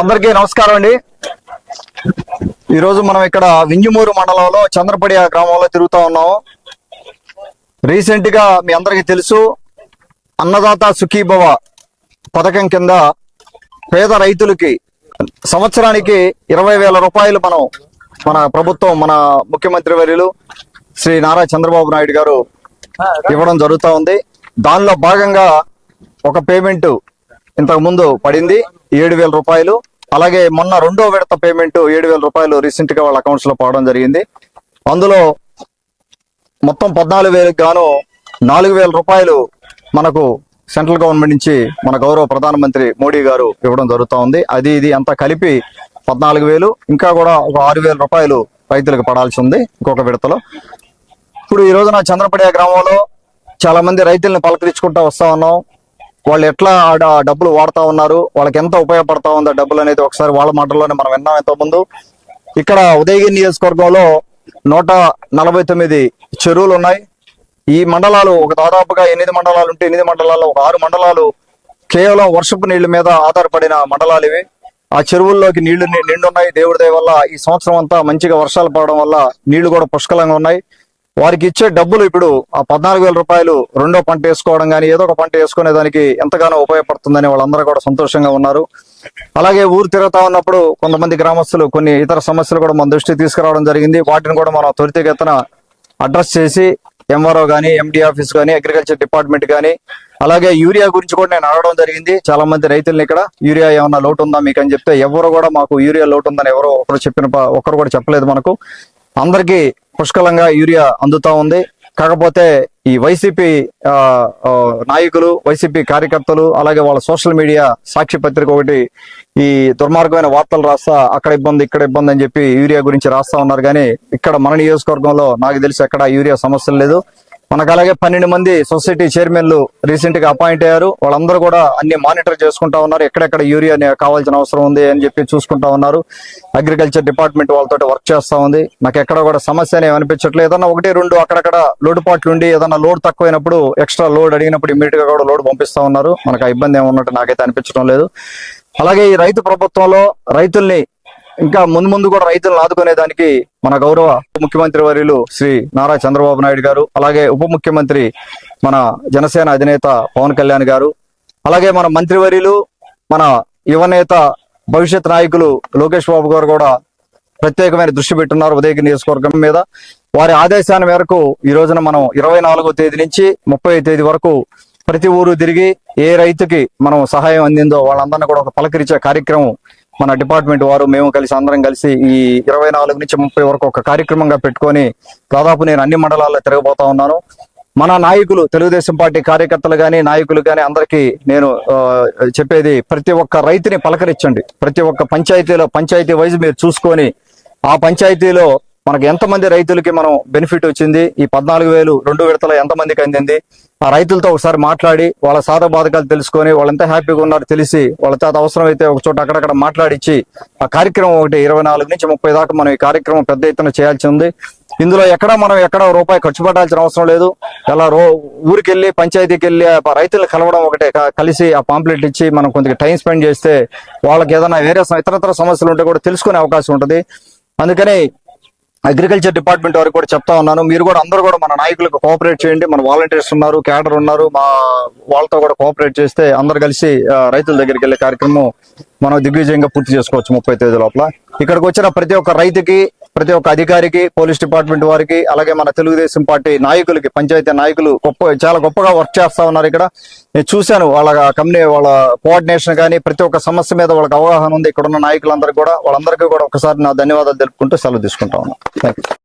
అందరికీ నమస్కారం అండి. ఈరోజు మనం ఇక్కడ వింజమూరు మండలంలో చంద్రపడియ గ్రామంలో తిరుగుతా ఉన్నాము. రీసెంట్గా మీ అందరికీ తెలుసు అన్నదాత సుఖీభవ పథకం కింద పేద రైతులకి సంవత్సరానికి ఇరవై వేల రూపాయలు మనం మన ప్రభుత్వం మన ముఖ్యమంత్రి వర్యులు శ్రీ నారా చంద్రబాబు నాయుడు గారు ఇవ్వడం జరుగుతూ ఉంది. దానిలో భాగంగా ఒక పేమెంట్ ఇంతకు ముందు పడింది ఏడు వేల రూపాయలు. అలాగే మొన్న రెండో విడత పేమెంట్ ఏడు వేల రూపాయలు రీసెంట్గా వాళ్ళ అకౌంట్స్లో పడడం జరిగింది. అందులో మొత్తం పద్నాలుగు వేలకు గాను నాలుగు వేల రూపాయలు మనకు సెంట్రల్ గవర్నమెంట్ నుంచి మన గౌరవ ప్రధానమంత్రి మోడీ గారు ఇవ్వడం జరుగుతూ ఉంది. అది ఇది అంతా కలిపి పద్నాలుగు వేలు ఇంకా కూడా ఒక ఆరు వేల రూపాయలు రైతులకు పడాల్సి ఉంది ఇంకొక విడతలో. ఇప్పుడు ఈ రోజున చంద్రపడియా గ్రామంలో చాలా మంది రైతులను పలకరించుకుంటా వస్తా ఉన్నాం. వాళ్ళు ఎట్లా ఆ డబ్బులు వాడుతా ఉన్నారు? వాళ్ళకి ఎంత ఉపయోగపడతా ఉందో డబ్బులు అనేది ఒకసారి వాళ్ళ మాటల్లోనే మనం విన్నాం ఎంతో ముందు ఇక్కడ ఉదయగిరి నియోజకవర్గంలో నూట నలభై తొమ్మిది చెరువులు ఉన్నాయి. ఈ మండలాలు ఒక దాదాపుగా ఎనిమిది మండలాలు ఉంటే ఎనిమిది మండలాల్లో ఒక ఆరు మండలాలు కేవలం వర్షపు నీళ్ళ మీద ఆధారపడిన మండలాలు ఇవి. ఆ చెరువుల్లోకి నీళ్ళు నిండున్నాయి. దేవుడి దయ వల్ల ఈ సంవత్సరం అంతా మంచిగా వర్షాలు పడడం వల్ల నీళ్ళు కూడా పుష్కలంగా ఉన్నాయి. వారికి ఇచ్చే డబ్బులు ఇప్పుడు ఆ పద్నాలుగు వేల రూపాయలు రెండో పంట వేసుకోవడం కానీ ఏదో ఒక పంట వేసుకునే దానికి ఎంతగానో ఉపయోగపడుతుందని వాళ్ళందరూ కూడా సంతోషంగా ఉన్నారు. అలాగే ఊరు తిరుగుతా ఉన్నప్పుడు కొంతమంది గ్రామస్తులు కొన్ని ఇతర సమస్యలు కూడా మన దృష్టికి తీసుకురావడం జరిగింది. వాటిని కూడా మనం త్వరితగతిన అడ్రస్ చేసి ఎంఆర్ఓ కానీ ఎండి ఆఫీస్ కానీ అగ్రికల్చర్ డిపార్ట్మెంట్ కానీ అలాగే యూరియా గురించి కూడా నేను అడగడం జరిగింది. చాలా మంది రైతుల్ని ఇక్కడ యూరియా ఏమన్నా లోటు ఉందా మీకు అని చెప్తే ఎవరు కూడా మాకు యూరియా లోటు ఉందని ఎవరో ఒకరు చెప్పిన ఒకరు కూడా చెప్పలేదు మనకు. అందరికీ పుష్కలంగా యూరియా అందుతా ఉంది. కాకపోతే ఈ వైసీపీ నాయకులు వైసీపీ కార్యకర్తలు అలాగే వాళ్ళ సోషల్ మీడియా సాక్షి పత్రిక ఒకటి ఈ దుర్మార్గమైన వార్తలు రాస్తా అక్కడ ఇబ్బంది ఇక్కడ ఇబ్బంది అని చెప్పి యూరియా గురించి రాస్తా ఉన్నారు. కానీ ఇక్కడ మన నియోజకవర్గంలో నాకు తెలిసి ఎక్కడ యూరియా సమస్యలు లేదు. మనకు అలాగే పన్నెండు మంది సొసైటీ చైర్మన్లు రీసెంట్గా అపాయింట్ అయ్యారు. వాళ్ళందరూ కూడా అన్ని మానిటర్ చేసుకుంటా ఉన్నారు. ఎక్కడెక్కడ యూరియా కావాల్సిన అవసరం ఉంది అని చెప్పి చూసుకుంటా ఉన్నారు. అగ్రికల్చర్ డిపార్ట్మెంట్ వాళ్ళతో వర్క్ చేస్తా ఉంది. నాకు ఎక్కడ కూడా సమస్య అనేవి అనిపించట్లేదు. ఏదన్నా ఒకటి రెండు అక్కడక్కడ లోటుపాట్లు ఉండి ఏదన్నా లోడ్ తక్కువైనప్పుడు ఎక్స్ట్రా లోడ్ అడిగినప్పుడు ఇమీడియట్గా కూడా లోడ్ పంపిస్తా ఉన్నారు. మనకు ఆ ఇబ్బంది ఏమన్నట్టు నాకైతే అనిపించడం లేదు. అలాగే ఈ రైతు ప్రభుత్వంలో రైతుల్ని ఇంకా ముందు ముందు కూడా రైతులను ఆదుకునే దానికి మన గౌరవ ముఖ్యమంత్రి వర్యులు శ్రీ నారా చంద్రబాబు నాయుడు గారు అలాగే ఉప ముఖ్యమంత్రి మన జనసేన అధినేత పవన్ కళ్యాణ్ గారు అలాగే మన మంత్రివర్యులు మన యువనేత భవిష్యత్ నాయకులు లోకేష్ బాబు గారు కూడా ప్రత్యేకమైన దృష్టి పెట్టున్నారు ఉదయగిరి నియోజకవర్గం మీద. వారి ఆదేశాల మేరకు ఈ రోజున మనం ఇరవై నాలుగో తేదీ నుంచి ముప్పై తేదీ వరకు ప్రతి ఊరు తిరిగి ఏ రైతుకి మనం సహాయం అందిందో వాళ్ళందరినీ కూడా ఒక పలకరించే కార్యక్రమం మన డిపార్ట్మెంట్ వారు మేము కలిసి అందరం కలిసి ఈ ఇరవై నాలుగు నుంచి ముప్పై వరకు ఒక కార్యక్రమంగా పెట్టుకొని దాదాపు నేను అన్ని మండలాల్లో తిరగబోతా ఉన్నాను. మన నాయకులు తెలుగుదేశం పార్టీ కార్యకర్తలు కానీ నాయకులు కానీ అందరికీ నేను ఆ, చెప్పేది ప్రతి ఒక్క రైతుని పలకరించండి. ప్రతి ఒక్క పంచాయతీలో పంచాయతీ వైజ్ మీరు చూసుకొని ఆ పంచాయతీలో మనకు ఎంతమంది రైతులకి మనం బెనిఫిట్ వచ్చింది? ఈ పద్నాలుగు వేలు రెండు విడతల ఎంతమందికి అందింది? ఆ రైతులతో ఒకసారి మాట్లాడి వాళ్ళ సాధ బాధకాలు తెలుసుకొని వాళ్ళు ఎంత హ్యాపీగా ఉన్నారో తెలిసి వాళ్ళ చేత అవసరమైతే ఒక చోట అక్కడక్కడ మాట్లాడిచ్చి ఆ కార్యక్రమం ఒకటి ఇరవై నాలుగు నుంచి ముప్పై దాకా మనం ఈ కార్యక్రమం పెద్ద ఎత్తున చేయాల్సి ఉంది. ఇందులో ఎక్కడ మనం ఎక్కడ రూపాయి ఖర్చు పెట్టాల్సిన అవసరం లేదు. అలా రో ఊరికెళ్ళి పంచాయతీకి వెళ్ళి ఆ రైతులు కలవడం ఒకటే కలిసి ఆ పాంప్లెట్ ఇచ్చి మనం కొద్దిగా టైం స్పెండ్ చేస్తే వాళ్ళకి ఏదైనా వేరే స- ఇతరత్ర సమస్యలు ఉంటే కూడా తెలుసుకునే అవకాశం ఉంటుంది. అందుకని అగ్రికల్చర్ డిపార్ట్మెంట్ వారికి కూడా చెప్తా ఉన్నాను. మీరు కూడా అందరూ కూడా మన నాయకులకు కోఆపరేట్ చేయండి. మన వాలంటీర్స్ ఉన్నారు క్యాడర్ ఉన్నారు. మా వాళ్ళతో కూడా కోఆపరేట్ చేస్తే అందరు కలిసి రైతుల దగ్గరికి వెళ్ళే కార్యక్రమం మనం దిగ్విజయంగా పూర్తి చేసుకోవచ్చు ముప్పై తేదీ లోపల. ఇక్కడికి వచ్చిన ప్రతి ఒక్క రైతుకి ప్రతి ఒక్క అధికారికి పోలీస్ డిపార్ట్మెంట్ వారికి అలాగే మన తెలుగుదేశం పార్టీ నాయకులకి పంచాయతీ నాయకులు గొప్ప చాలా గొప్పగా వర్క్ చేస్తా ఉన్నారు ఇక్కడ. నేను చూశాను వాళ్ళ కంపెనీ వాళ్ళ కోఆర్డినేషన్ కానీ ప్రతి ఒక్క సమస్య మీద వాళ్ళకి అవగాహన ఉంది. ఇక్కడ ఉన్న నాయకులందరికీ కూడా వాళ్ళందరికీ కూడా ఒకసారి నా ధన్యవాదాలు తెలుపుకుంటూ సెలవు తీసుకుంటా ఉన్నాను థ్యాంక్ యూ